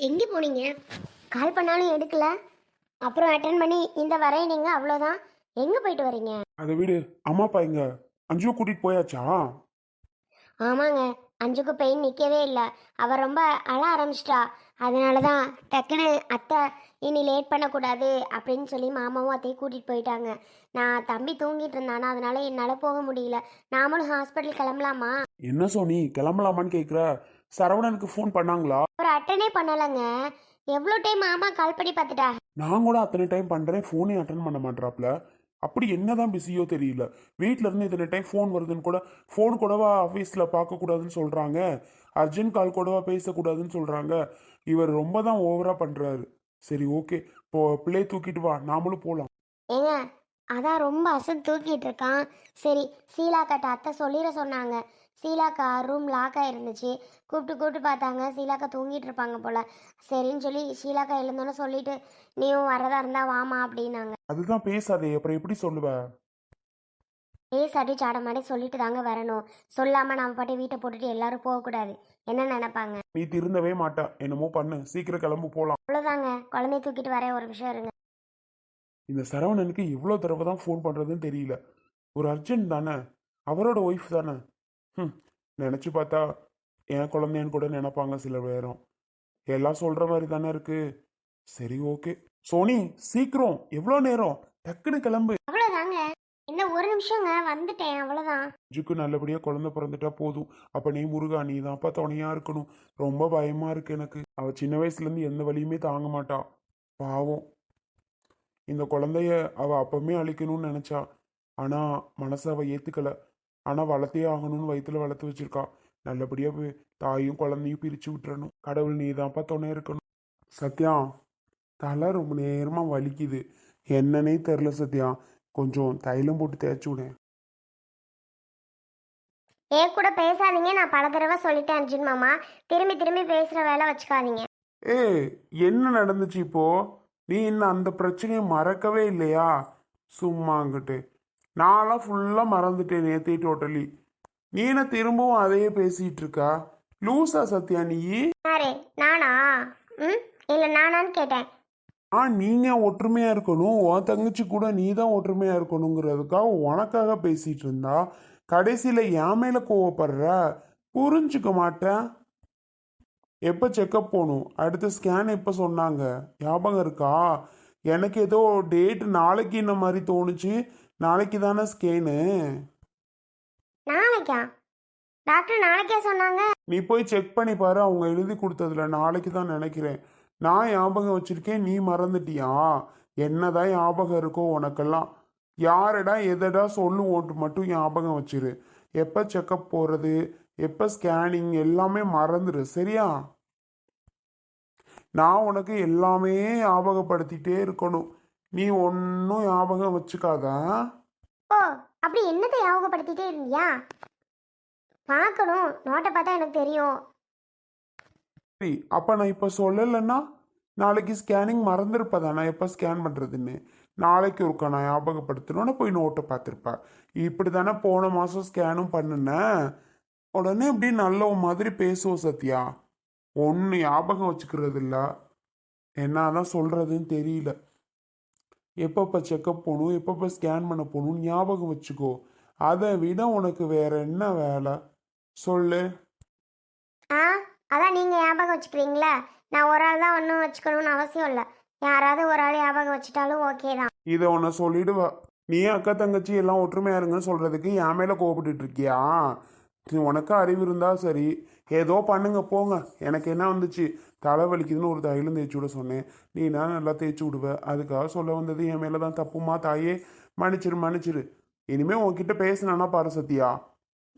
எங்கே போனீங்க? கால் பண்ணாலும் எடுக்கல. அப்புறம் அட்டன் பண்ணி இந்த வரேன் நீங்கள் அவ்வளோதான். எங்கே போயிட்டு வரீங்க? அதை விடு அம்மா அப்பா எங்க? அஞ்சுவை கூட்டிட்டு போயாச்சா? ஆமாங்க. அஞ்சுக்கு பெயின் நிற்கவே இல்லை. அவள் ரொம்ப அழ ஆரம்பிச்சிட்டா. அதனால தான் டக்குன்னு அத்தை இனி லேட் பண்ணக்கூடாது அப்படின்னு சொல்லி மாமாவும் அத்தையும் கூட்டிகிட்டு போயிட்டாங்க. நான் தம்பி தூங்கிட்டு இருந்தானா அதனால என்னால் போக முடியல. நாமளும் ஹாஸ்பிட்டல் கிளம்பலாமா? என்ன சோனி கிளம்பலாமான்னு கேக்குற? சரவணனுக்கு ஃபோன் பண்ணாங்களா? ஒரு அட்டனே பண்ணலைங்க. எவ்வளோ டைம் மாமா கால் பண்ணி பார்த்துட்டா? நான் கூட அத்தனை டைம் பண்றேன் ஃபோனே அட்டன் பண்ண மாட்டாப்ல அப்படி என்னதான் பிஸியோ தெரியல. வீட்ல இருந்து இத்தனை டைம் ஃபோன் வருதுன்னு கூட ஃபோன் கூடவா ஆஃபீஸில் பார்க்கக்கூடாதுன்னு சொல்றாங்க. அர்ஜென்ட் கால் கூடவா பேசக்கூடாதுன்னு சொல்றாங்க. இவர் ரொம்ப தான் ஓவரா பண்றாரு. சரி ஓகே இப்போ பிள்ளையை தூக்கிட்டு வா. நாமளும் போகலாம் ஏங்க அதான் ரொம்ப அசந்து தூக்கிட்டு இருக்கான். சரி சீலாக்காட்ட அத்தை சொல்லிட சொன்னாங்க. சீலாக்கா ரூம் லாக் ஆயிருந்துச்சு கூப்பிட்டு கூப்பிட்டு பார்த்தாங்க. சீலாக்கா தூங்கிட்டு இருப்பாங்க போல. சரின்னு சொல்லி ஷீலாக்கா எழுந்தோன்னு சொல்லிட்டு நீயும் வரதா இருந்தா வாமா அப்படின்னாங்க. அதுதான் பேசாதே. அப்புறம் எப்படி சொல்லுவ? பேசாட்டி சாட மாதிரி சொல்லிட்டு தாங்க வரணும். சொல்லாம நம்ம பாட்டு வீட்டை போட்டுட்டு எல்லாரும் போகக்கூடாது என்ன நினைப்பாங்க? நீ திருந்தவே மாட்டா. என்னமோ பண்ணு. சீக்கிரம் கிளம்பு போலாம். அவ்வளோதாங்க குழந்தைய தூக்கிட்டு வரேன். ஒரு விஷயம் இருங்க. இந்த சரவணனுக்கு எவ்வளோ தடவை தான் ஃபோன் பண்ணுறதுன்னு தெரியல. ஒரு அர்ஜென்ட் தானே? அவரோட ஒய்ஃப் தானே? ம் நினச்சி பார்த்தா என் குழந்தைன்னு கூட நினைப்பாங்க சில பேரும். எல்லாம் சொல்கிற மாதிரி தானே இருக்கு. சரி ஓகே. சோனி சீக்கிரம். எவ்வளோ நேரம்? டக்குன்னு கிளம்பு. அவ்வளோதாங்க இன்னும் ஒரு நிமிஷங்க. வந்துட்டேன். அவ்வளோதான் ஜுக்கு நல்லபடியாக குழந்தை பிறந்துட்டா போதும். அப்போ நீ முருகா நீ தான்ப்பா துணையாக இருக்கணும். ரொம்ப பயமாக இருக்கு எனக்கு. அவள் சின்ன வயசுலேருந்து எந்த வலியுமே தாங்க மாட்டா. பாவம். இந்த குழந்தைய அவள் அப்பவுமே அழிக்கணும்னு நினச்சா. ஆனால் மனசை அவள் ஏற்றுக்கல ஆனால் வளர்த்தே ஆகணும்னு வயிற்றுல வளர்த்து வச்சிருக்கா. நல்லபடியாக தாயும் குழந்தையும் பிரித்து விட்டுறணும். கடவுள் நீ தான்ப்பா துணை இருக்கணும். சத்யா தலை ரொம்ப நேரமாக வலிக்குது. என்னன்னே தெரில சத்யா. கொஞ்சம் தைலம் போட்டு தேய்ச்சி விடேன் என் கூட பேசாதீங்க. நான் பல தடவை சொல்லிட்டேன் அர்ஜுன் மாமா. திரும்பி திரும்பி பேசுகிற வேலை வச்சுக்காதீங்க. ஏய் என்ன நடந்துச்சு இப்போ? நீ இன்னும் அந்த பிரச்சனையை மறக்கவே இல்லையா? சும்மாங்கிட்டு நான்லாம் ஃபுல்லாக மறந்துட்டேன் நேத்தி டோட்டலி நீ என்ன திரும்பவும் அதையே பேசிட்டு இருக்கா? லூசா சத்யா நீ? யாரு? நானா? ம்? இல்லை நானான்னு கேட்டேன். ஆ நீங்க ஒற்றுமையா இருக்கணும். உன் தங்கச்சி கூட நீ தான் ஒற்றுமையா இருக்கணுங்கிறதுக்காக உனக்காக பேசிட்டு இருந்தா? கடைசியில என் மேல கோவப்படுற? புரிஞ்சுக்க மாட்டேன். எப்போ செக்கப் போகணும்? அடுத்த ஸ்கேன் எப்போ சொன்னாங்க? ஞாபகம் இருக்கா? எனக்கு ஏதோ டேட் நாளைக்கு இந்த மாதிரி தோணுச்சு. நாளைக்கு தானே ஸ்கேனு நாளைக்கா? டாக்டர் நாளைக்கே சொன்னாங்க. நீ போய் செக் பண்ணி பாரு அவங்க எழுதி கொடுத்ததுல நாளைக்கு தான் நினைக்கிறேன். நான் ஞாபகம் வச்சிருக்கேன் நீ மறந்துட்டியா? என்னதான் ஞாபகம் இருக்கோ உனக்கெல்லாம்? யாரடா எதடா சொல்லுவோன்ட்டு மட்டும் ஞாபகம் வச்சிரு. எப்போ செக்கப் போகிறது எப்போ ஸ்கேனிங் எல்லாமே மறந்துடு சரியா? நான் உனக்கு எல்லாமே ஞாபகப்படுத்திட்டே இருக்கணும். நீ ஒன்றும் ஞாபகம் வச்சுக்காதா. ஓ அப்படி என்னத்தை ஞாபகப்படுத்திட்டே இருந்தியா? பார்க்கணும். நோட்டை பார்த்தா எனக்கு தெரியும். சரி அப்போ நான் இப்போ சொல்லலைன்னா நாளைக்கு ஸ்கேனிங் மறந்துருப்பதா நான் எப்போ ஸ்கேன் பண்ணுறதுன்னு நாளைக்கு ஒருக்கா நான் ஞாபகப்படுத்தணும்னு போய் நோட்டை பார்த்துருப்பேன் இப்படி தானே போன மாதம் ஸ்கேனும் பண்ணுனேன் உடனே இப்படி நல்ல மாதிரி பேசுவோம் சத்யா. ஒன்று ஞாபகம் வச்சுக்கிறது இல்ல என்னதான் சொல்கிறதுன்னு தெரியல. எப்பப்போ செக்கப் போகணும் எப்பப்போ ஸ்கேன் பண்ண போகணும் ஞாபகம் வச்சுக்கோ. அதை விட உனக்கு வேற என்ன வேலை? சொல்லு. ஆ அதான் நீங்கள் ஞாபகம் வச்சுக்கிறீங்களா. நான் ஒரு ஆள் தான் ஒன்றும் வச்சுக்கணும்னு அவசியம் இல்லை. யாராவது ஒரு ஆள் ஞாபகம் வச்சுட்டாலும் ஓகே தான். இதை உன்னை சொல்லிடுவ. நீ அக்கா தங்கச்சி எல்லாம் ஒற்றுமையா இருங்கன்னு சொல்றதுக்கு என் மேல இருக்கியா? நீ உனக்கு அறிவு இருந்தா சரி. ஏதோ பண்ணுங்க போங்க. எனக்கு என்ன வந்துச்சு? தலை வலிக்குதுன்னு ஒரு தைலம் தேய்ச்சி விட சொன்னேன். நீ நான் நல்லா தேய்ச்சி விடுவ? அதுக்காக சொல்ல வந்தது என் மேலே தான் தப்புமா தாயே? மன்னிச்சிரு மன்னிச்சிரு. இனிமே உன்கிட்ட பேசினானா பாரு சத்யா.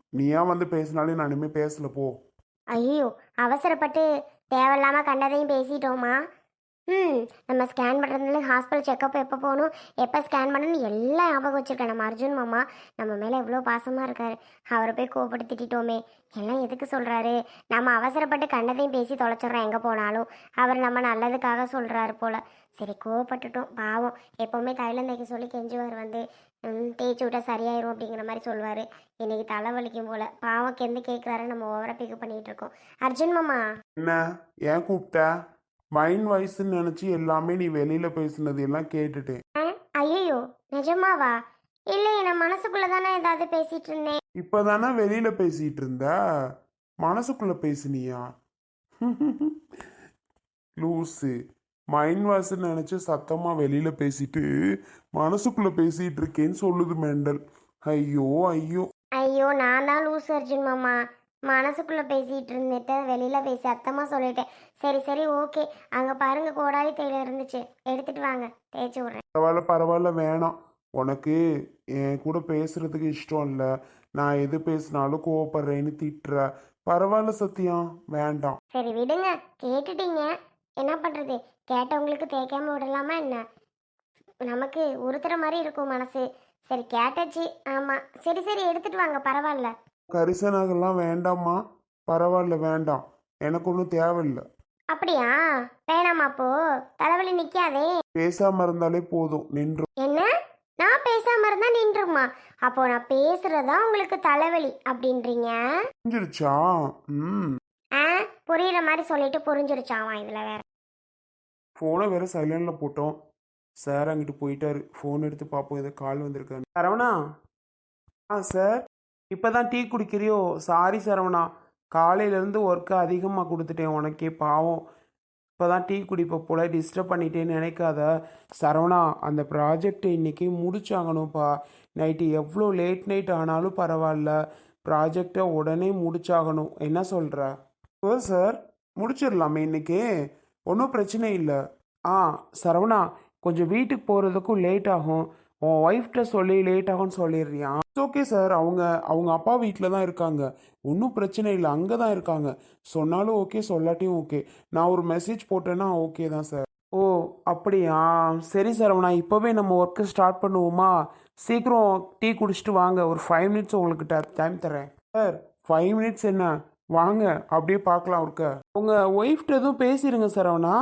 நீயா வந்து பேசினாலே நான் இனிமேல் பேசல போ. ஐயோ அவசரப்பட்டு தேவையில்லாம கண்டதையும் பேசிட்டோமா? ம் நம்ம ஸ்கேன் பண்ணுறதுல ஹாஸ்பிட்டல் செக்கப் எப்போ போகணும் எப்போ ஸ்கேன் பண்ணணும் எல்லாம் ஞாபகம் வச்சுருக்கேன் நம்ம அர்ஜுன் மாமா நம்ம மேலே எவ்வளோ பாசமாக இருக்கார். அவரை போய் கோவப்பட்டு திட்டிட்டோமே. எல்லாம் எதுக்கு சொல்கிறாரு நம்ம அவசரப்பட்டு கண்டதையும் பேசி தொலைச்சிட்றோம் எங்கே போனாலும். அவர் நம்ம நல்லதுக்காக சொல்கிறாரு போல். சரி கோவப்பட்டுட்டோம். பாவம். எப்போவுமே தைலம் தைக்க சொல்லி கெஞ்சுவார் வந்து. ம், தேய்ச்சி விட்டா சரியாயிரும் அப்படிங்கிற மாதிரி சொல்லுவார் இன்னைக்கு தலை வலிக்கும் போல். பாவம் கெந்து கேட்குறாரு நம்ம ஓவராக பிக்கு பண்ணிகிட்டு இருக்கோம். அர்ஜுன் மாமா. என்ன? ஏன் கூப்பிட்டா? மைண்ட் வாய்ஸ்ன்னு நினச்சி எல்லாமே நீ வெளியில் பேசுனது எல்லாம் கேட்டுட்டேன் ஐயோ நிஜமாவா? இல்லையே நான் மனசுக்குள்ள தானே ஏதாவது பேசிட்டு இருந்தேன். இப்போ தானே வெளியில் பேசிகிட்டு இருந்த? மனசுக்குள்ளே பேசுனியா? லூஸு மைண்ட் வாய்ஸ்ன்னு நினச்சி சத்தமாக வெளியில் பேசிட்டு மனசுக்குள்ளே பேசிகிட்டு இருக்கேன்னு சொல்லுது மெண்டல். ஐயோ ஐயோ. ஐயோ நான் தான் லூஸ் அர்ஜுன் மாமா. மனசுக்குள்ள பேசிட்டு இருந்துட்டு வெளியில பேசி அத்தமா சொல்லிட்டேன். சரி சரி ஓகே. அங்க பாருங்க கோடாலி தைலம் இருந்துச்சு. எடுத்துட்டு வாங்க. தேய்ச்சி விடுறேன். பரவாயில்ல பரவாயில்ல வேணாம். உனக்கு என் கூட பேசுறதுக்கு இஷ்டம் இல்லை. நான் எது பேசினாலும் கோவப்படுறேன்னு திட்டுற. பரவாயில்ல சத்தியம் வேண்டாம். சரி விடுங்க. கேட்டுட்டீங்க. என்ன பண்றது? கேட்டவங்களுக்கு தேய்க்காம விடலாமா என்ன? நமக்கு உறுத்துற மாதிரி இருக்கும் மனசு. சரி கேட்டாச்சு. ஆமா. சரி சரி எடுத்துட்டு வாங்க. பரவாயில்ல. கரிசனகெல்லாம் வேண்டாம்மா. பரவாயில்ல வேண்டாம். எனக்கு ஒன்றும் தேவையில்லை. அப்படியா? வேணாமா அப்போ தலைவலி நிக்காதே. பேசாம இருந்தாலே போதும். நின்று. என்ன? நான் பேசாம இருந்தா நின்றுமா அப்போ நான் பேசுறதா உங்களுக்கு தலைவலி அப்படின்றீங்க? புரிஞ்சிருச்சா? ம். ஆ புரியுற மாதிரி சொல்லிட்டு புரிஞ்சிருச்சாமா இதுல வேற? ஃபோனை வேற சைலண்டில் போட்டோம். சார் அங்கிட்டு போயிட்டாரு. ஃபோன் எடுத்து பார்ப்போம் ஏதோ கால் வந்திருக்கான்னு. சரவணா? ஆ சார். இப்போ தான் டீ குடிக்கிறியோ? சாரி சரவணா. காலையிலேருந்து ஒர்க்கு அதிகமாக கொடுத்துட்டேன் உனக்கே பாவம். இப்போ தான் டீ குடிப்ப போல டிஸ்டர்ப் பண்ணிட்டேன்னு நினைக்காத. சரவணா அந்த ப்ராஜெக்டை இன்றைக்கி முடிச்சாகணும்ப்பா. நைட்டு எவ்வளோ லேட் நைட் ஆனாலும் பரவாயில்ல. ப்ராஜெக்டை உடனே முடிச்சாகணும். என்ன சொல்கிற ஓ சார் முடிச்சிடலாமே இன்றைக்கி ஒன்றும் பிரச்சனை இல்லை. ஆ சரவணா கொஞ்சம் வீட்டுக்கு போகிறதுக்கும் லேட் ஆகும். உன் ஒய்ஃப்கிட்ட சொல்லி லேட் ஆகும்னு சொல்லிடுறியா? ஓகே சார் அவங்க அவங்க அப்பா வீட்டில் தான் இருக்காங்க. ஒன்றும் பிரச்சனை இல்லை. அங்கே தான் இருக்காங்க. சொன்னாலும் ஓகே சொல்லாட்டியும் ஓகே நான் ஒரு மெசேஜ் போட்டேன்னா ஓகே தான் சார் ஓ அப்படியா? சரி சரவணா இப்போவே நம்ம ஒர்க்கு ஸ்டார்ட் பண்ணுவோமா? சீக்கிரம் டீ குடிச்சிட்டு வாங்க. ஒரு ஃபைவ் மினிட்ஸ் உங்களுக்கு டைம் தரேன். சார் ஃபைவ் மினிட்ஸ் என்ன? வாங்க. அப்படியே பார்க்கலாம் ஒர்க்க உங்கள் ஒய்ஃப்ட்ட எதுவும் பேசிடுங்க சரவணா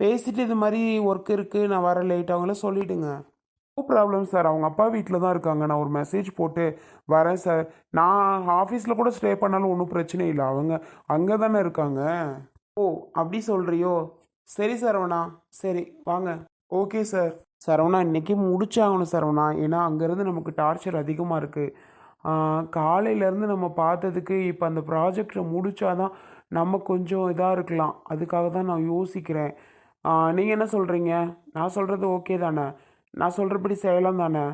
பேசிட்டு இது மாதிரி ஒர்க் இருக்குது நான் வர லேட் அவங்கள சொல்லிவிடுங்க நோ ப்ராப்ளம் சார் அவங்க அப்பா வீட்டில் தான் இருக்காங்க. நான் ஒரு மெசேஜ் போட்டு வரேன் சார் நான் ஆஃபீஸில் கூட ஸ்டே பண்ணாலும் ஒன்றும் பிரச்சனை இல்லை. அவங்க அங்கே தானே இருக்காங்க. ஓ அப்படி சொல்கிறியோ சரி சரவணா. சரி வாங்க. ஓகே சார் சரவணா இன்னைக்கு முடிச்சாகணும் சரவணா. ஏன்னா அங்கேருந்து நமக்கு டார்ச்சர் அதிகமாக இருக்குது காலையிலேருந்து நம்ம பார்த்ததுக்கு இப்போ அந்த ப்ராஜெக்டை முடிச்சாதான் நம்ம கொஞ்சம் இதாக இருக்கலாம். அதுக்காக தான் நான் யோசிக்கிறேன். நீங்கள் என்ன சொல்கிறீங்க நான் சொல்கிறது ஓகே தானே? நான் சொல்கிறபடி செய்யலாம் தானே?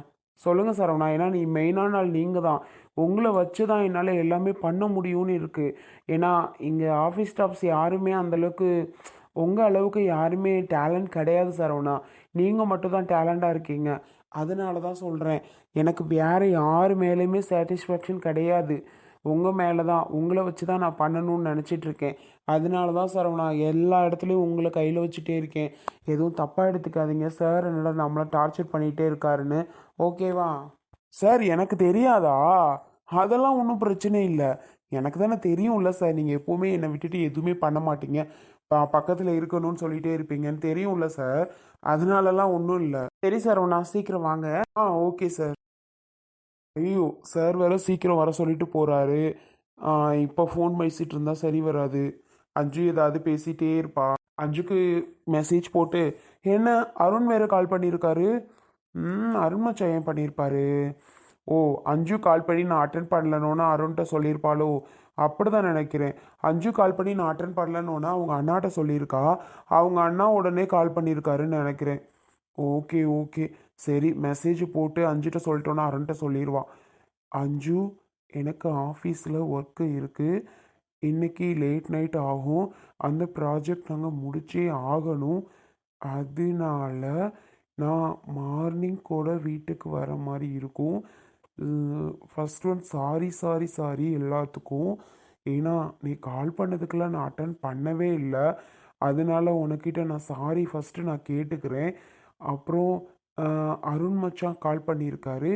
சொல்லுங்கள் சரவணா. ஏன்னா நீ மெயினான நாள் நீங்கள் தான் உங்களை வச்சு தான் என்னால் எல்லாமே பண்ண முடியும்னு இருக்குது ஏன்னா இங்கே ஆஃபீஸ் ஸ்டாஃப்ஸ் யாருமே அந்தளவுக்கு உங்கள் அளவுக்கு யாருமே டேலண்ட் கிடையாது சரவணா. நீங்கள் மட்டும் தான் டேலண்டாக இருக்கீங்க. அதனால தான் சொல்கிறேன் எனக்கு வேறு யார் மேலேயுமே சாட்டிஸ்ஃபேக்ஷன் கிடையாது. உங்கள் மேலே தான் உங்களை வச்சு தான் நான் பண்ணணும்னு நினச்சிட்ருக்கேன். அதனால தான் சார் நான் எல்லா இடத்துலையும் உங்களை கையில் வச்சுட்டே இருக்கேன். எதுவும் தப்பாக எடுத்துக்காதீங்க. சார் என்னடா நம்மளை டார்ச்சர் பண்ணிகிட்டே இருக்காருன்னு. ஓகேவா சார் எனக்கு தெரியாதா? அதெல்லாம் ஒன்றும் பிரச்சனை இல்லை. எனக்கு தானே தெரியும்ல சார் நீங்கள் எப்போவுமே என்னை விட்டுட்டு எதுவுமே பண்ண மாட்டீங்க. பக்கத்தில் இருக்கணும்னு சொல்லிகிட்டே இருப்பீங்கன்னு தெரியும்ல சார் அதனாலலாம் ஒன்றும் இல்லை. சரி சார் நான் சீக்கிரம் வாங்க. ஆ ஓகே சார் ஐயோ சார் வேற சீக்கிரம் வர சொல்லிட்டு போகிறாரு இப்போ ஃபோன் பேசிகிட்டு இருந்தால் சரி வராது. அஞ்சு ஏதாவது பேசிகிட்டே இருப்பா. அஞ்சுக்கு மெசேஜ் போட்டு என்ன அருண் வேற கால் பண்ணியிருக்காரு ம் அருண் ஏன் பண்ணியிருப்பாரு ஓ அஞ்சு கால் பண்ணி நான் அட்டன் பண்ணலனோன்னு அருண்கிட்ட சொல்லியிருப்பாளோ? அப்படி தான் நினைக்கிறேன். அஞ்சு கால் பண்ணி நான் அட்டன் பண்ணலனோன்னா அவங்க அண்ணாட்ட சொல்லியிருக்கா. அவங்க அண்ணா உடனே கால் பண்ணியிருக்காருன்னு நினைக்கிறேன். Okay okay. சரி மெசேஜ் போட்டு அஞ்சுட்ட சொல்லிட்டோன்னா அருண்கிட்ட சொல்லிடுவான் அஞ்சு எனக்கு ஆஃபீஸில் ஒர்க்கு இருக்குது இன்றைக்கி லேட் நைட் ஆகும். அந்த ப்ராஜெக்ட் நாங்கள் முடிச்சே ஆகணும். அதனால நான் மார்னிங் கூட வீட்டுக்கு வர மாதிரி இருக்கும். First one sorry sorry sorry எல்லாத்துக்கும். ஏன்னா நீ கால் பண்ணதுக்கெல்லாம் நான் அட்டன் பண்ணவே இல்லை. அதனால உனக்கிட்ட நான் சாரி ஃபஸ்ட்டு நான் கேட்டுக்கிறேன். அப்புறம் அருண் மச்சான் கால் பண்ணியிருக்காரு.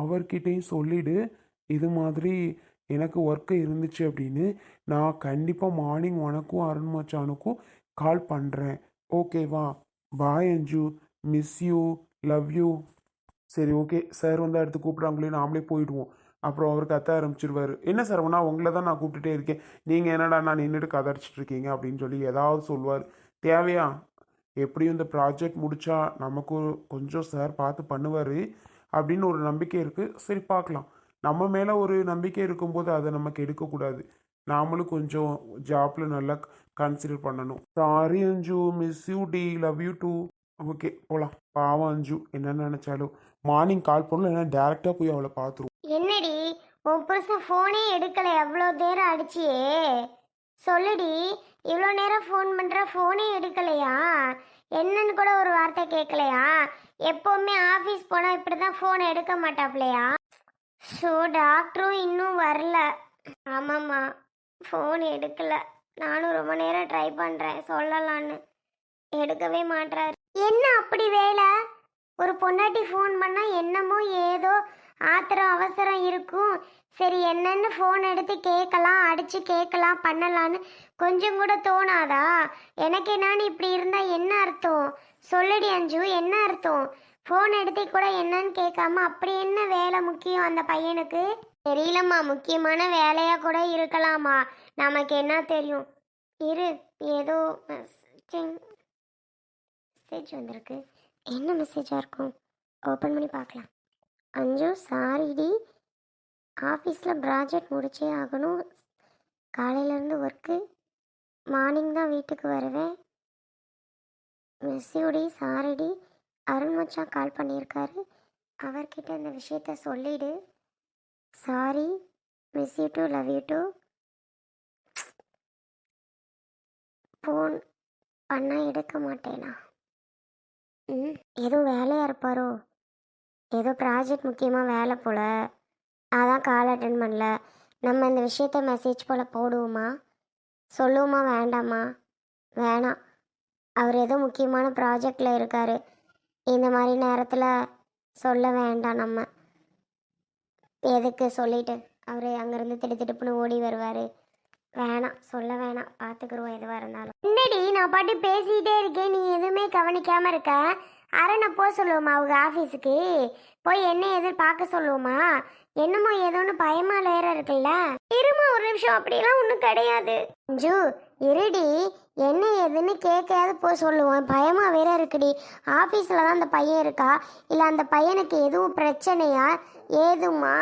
அவர்கிட்டையும் சொல்லிவிடு இது மாதிரி எனக்கு ஒர்க்கு இருந்துச்சு அப்படின்னு. நான் கண்டிப்பாக மார்னிங் உனக்கும் அருண் மச்சானுக்கும் கால் பண்ணுறேன் ஓகேவா bye Anju. Miss you love you சரி ஓகே சார் வந்து அடுத்து கூப்பிட்றாங்களே நாமளே போயிடுவோம். அப்புறம் அவர் கத்த ஆரம்பிச்சிருவார். என்ன சார் சரவணா உங்களை தான் நான் கூப்பிட்டுட்டே இருக்கேன். நீங்கள் என்னடா நான் நின்றுட்டு கதறிச்சிட்டு இருக்கீங்க அப்படின்னு சொல்லி ஏதாவது சொல்லுவார். தேவையா? எப்படியும் இந்த ப்ராஜெக்ட் முடித்தா நமக்கு கொஞ்சம் சார் பார்த்து பண்ணுவார் அப்படின்னு ஒரு நம்பிக்கை இருக்குது சரி பார்க்கலாம். நம்ம மேலே ஒரு நம்பிக்கை இருக்கும்போது அதை நமக்கு எடுக்கக்கூடாது நாமளும் கொஞ்சம் ஜாப்பில் நல்லா கன்சிடர் பண்ணணும். சாரி அஞ்சு. மிஸ் யூ டி லவ் யூ டூ ஓகே போகலாம் பாவம் அஞ்சு. என்ன நினச்சாலும் மார்னிங் கால் பண்ணல இல்லைன்னா டேரெக்டாக போய் அவளை பார்த்துருவோம். என்னடி? உன் புருஷன் ஃபோனே எடுக்கலை. எவ்வளோ நேரம் அடிச்சியே சொல்லுடி இவ்வளோ நேரம் ஃபோன் பண்ணுற ஃபோனே எடுக்கலையா? என்னன்னு கூட ஒரு வார்த்தை கேட்கலையா? எப்போவுமே ஆஃபீஸ் போனால் இப்படி தான் ஃபோன் எடுக்க மாட்டாப்லையா? ஸோ டாக்டரும் இன்னும் வரல. ஆமாம்மா ஃபோன் எடுக்கல. நானும் ரொம்ப நேரம் ட்ரை பண்ணுறேன் சொல்லலான்னு. எடுக்கவே மாட்றாரு. என்ன அப்படி வேலை? ஒரு பொண்டாட்டி ஃபோன் பண்ணால் என்னமோ ஏதோ ஆத்திரம் அவசரம் இருக்கும். சரி என்னன்னு ஃபோன் எடுத்து கேட்கலாம் அடித்து கேட்கலாம் பண்ணலான்னு கொஞ்சம் கூட தோணாதா? எனக்கு என்னான்னு இப்படி இருந்தால் என்ன அர்த்தம்? சொல்லுடி அஞ்சு என்ன அர்த்தம்? ஃபோன் எடுத்து கூட என்னன்னு கேட்காம அப்படி என்ன வேலை முக்கியம் அந்த பையனுக்கு? தெரியலம்மா முக்கியமான வேலையாக கூட இருக்கலாமா? நமக்கு என்ன தெரியும்? இரு ஏதோ மெசேஜ் வந்திருக்கு. என்ன மெசேஜாக இருக்கும்? ஓப்பன் பண்ணி பார்க்கலாம். அஞ்சு சாரிடி. ஆஃபீஸில் ப்ராஜெக்ட் முடிச்சே ஆகணும். காலையிலேருந்து ஒர்க்கு. மார்னிங் தான் வீட்டுக்கு வருவேன். மிஸ்ஸுடி சாரிடி. அருண் மச்சான் கால் பண்ணியிருக்காரு. அவர்கிட்ட இந்த விஷயத்த சொல்லிடு. Sorry. Miss you too love you too. Phone பண்ணால் எடுக்க மாட்டேனா? ம் எதுவும் வேலையாக இருப்பாரோ? ஏதோ ப்ராஜெக்ட் முக்கியமாக வேலை போல். அதான் கால் அட்டன் பண்ணல. நம்ம இந்த விஷயத்த மெசேஜ் போல் போடுவோமா? சொல்லுவோமா? வேண்டாமா? வேணாம். அவர் ஏதோ முக்கியமான ப்ராஜெக்டில் இருக்கார். இந்த மாதிரி நேரத்தில் சொல்ல வேண்டாம் நம்ம. எதுக்கு சொல்லிட்டு? அவர் அங்கேருந்து திடு திடுப்புன்னு ஓடி வருவார். வேணாம். சொல்ல வேணாம். பார்த்துக்குருவோம் எதுவாக இருந்தாலும். என்னடி நான் பாட்டு பேசிக்கிட்டே இருக்கேன். நீ எதுவுமே கவனிக்காமல் இருக்க. அரணை போக சொல்லுவோமா அவங்க ஆஃபீஸுக்கு. போய் என்ன எதிர் பார்க்க சொல்லுவோமா? என்னமோ ஏதோன்னு பயமா வேற இருக்குல்ல? இருமா ஒரு நிமிஷம். அப்படிலாம் ஒன்றும் கிடையாது. ஜூ இருடி என்ன ஏதுன்னு கேட்காது போய் சொல்லுவோம். பயமா வேற இருக்குடி. ஆஃபீஸில் தான் அந்த பையன் இருக்கா? இல்லை அந்த பையனுக்கு எதுவும் பிரச்சனையா? ஏதுமா